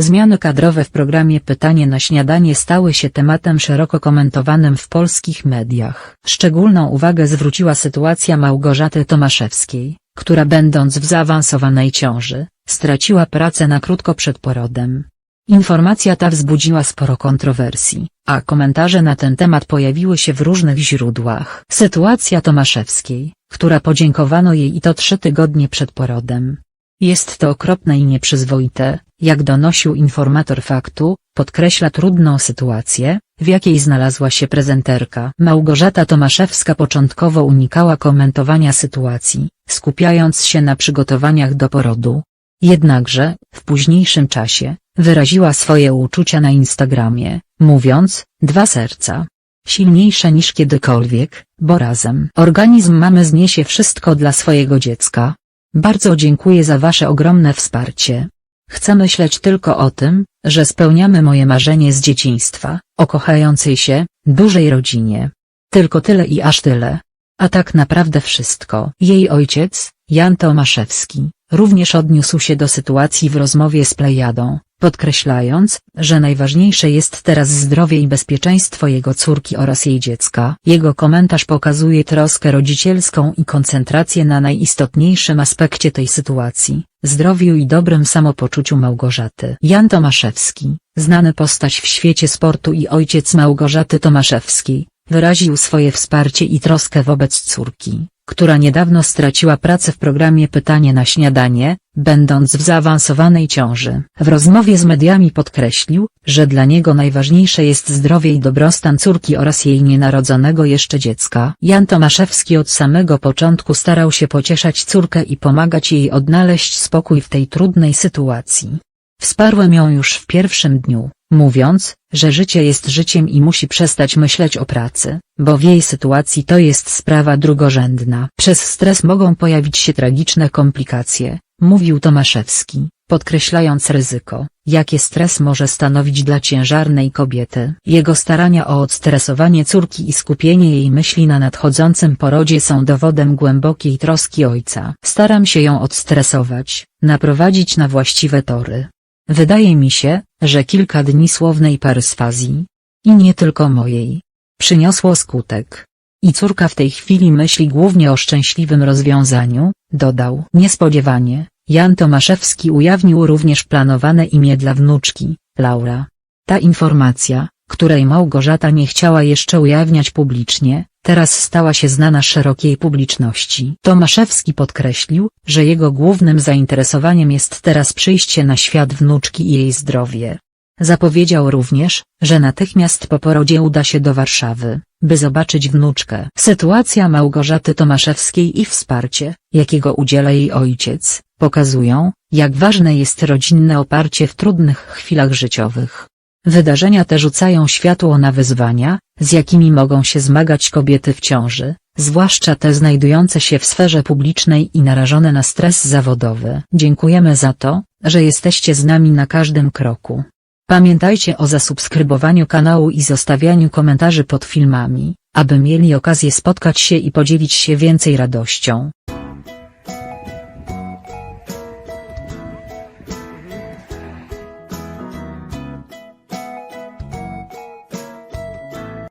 Zmiany kadrowe w programie Pytanie na śniadanie stały się tematem szeroko komentowanym w polskich mediach. Szczególną uwagę zwróciła sytuacja Małgorzaty Tomaszewskiej, która będąc w zaawansowanej ciąży, straciła pracę na krótko przed porodem. Informacja ta wzbudziła sporo kontrowersji, a komentarze na ten temat pojawiły się w różnych źródłach. Sytuacja Tomaszewskiej, która podziękowano jej i to trzy tygodnie przed porodem. Jest to okropne i nieprzyzwoite, jak donosił informator faktu, podkreśla trudną sytuację, w jakiej znalazła się prezenterka. Małgorzata Tomaszewska początkowo unikała komentowania sytuacji, skupiając się na przygotowaniach do porodu. Jednakże, w późniejszym czasie, wyraziła swoje uczucia na Instagramie, mówiąc, dwa serca. Silniejsze niż kiedykolwiek, bo razem. Organizm mamy zniesie wszystko dla swojego dziecka. Bardzo dziękuję za wasze ogromne wsparcie. Chcę myśleć tylko o tym, że spełniamy moje marzenie z dzieciństwa, o kochającej się, dużej rodzinie. Tylko tyle i aż tyle. A tak naprawdę wszystko. Jej ojciec, Jan Tomaszewski, również odniósł się do sytuacji w rozmowie z Plejadą, podkreślając, że najważniejsze jest teraz zdrowie i bezpieczeństwo jego córki oraz jej dziecka. Jego komentarz pokazuje troskę rodzicielską i koncentrację na najistotniejszym aspekcie tej sytuacji, zdrowiu i dobrym samopoczuciu Małgorzaty. Jan Tomaszewski, znany postać w świecie sportu i ojciec Małgorzaty Tomaszewskiej, wyraził swoje wsparcie i troskę wobec córki, która niedawno straciła pracę w programie Pytanie na śniadanie, będąc w zaawansowanej ciąży. W rozmowie z mediami podkreślił, że dla niego najważniejsze jest zdrowie i dobrostan córki oraz jej nienarodzonego jeszcze dziecka. Jan Tomaszewski od samego początku starał się pocieszać córkę i pomagać jej odnaleźć spokój w tej trudnej sytuacji. Wsparłem ją już w pierwszym dniu, mówiąc, że życie jest życiem i musi przestać myśleć o pracy, bo w jej sytuacji to jest sprawa drugorzędna. Przez stres mogą pojawić się tragiczne komplikacje, mówił Tomaszewski, podkreślając ryzyko, jakie stres może stanowić dla ciężarnej kobiety. Jego starania o odstresowanie córki i skupienie jej myśli na nadchodzącym porodzie są dowodem głębokiej troski ojca. Staram się ją odstresować, naprowadzić na właściwe tory. Wydaje mi się, że kilka dni słownej parysfazji, i nie tylko mojej, przyniosło skutek. I córka w tej chwili myśli głównie o szczęśliwym rozwiązaniu, dodał. Niespodziewanie, Jan Tomaszewski ujawnił również planowane imię dla wnuczki, Laura. Ta informacja, której Małgorzata nie chciała jeszcze ujawniać publicznie, teraz stała się znana szerokiej publiczności. Tomaszewski podkreślił, że jego głównym zainteresowaniem jest teraz przyjście na świat wnuczki i jej zdrowie. Zapowiedział również, że natychmiast po porodzie uda się do Warszawy, by zobaczyć wnuczkę. Sytuacja Małgorzaty Tomaszewskiej i wsparcie, jakiego udziela jej ojciec, pokazują, jak ważne jest rodzinne oparcie w trudnych chwilach życiowych. Wydarzenia te rzucają światło na wyzwania, z jakimi mogą się zmagać kobiety w ciąży, zwłaszcza te znajdujące się w sferze publicznej i narażone na stres zawodowy. Dziękujemy za to, że jesteście z nami na każdym kroku. Pamiętajcie o zasubskrybowaniu kanału i zostawianiu komentarzy pod filmami, aby mieli okazję spotkać się i podzielić się więcej radością.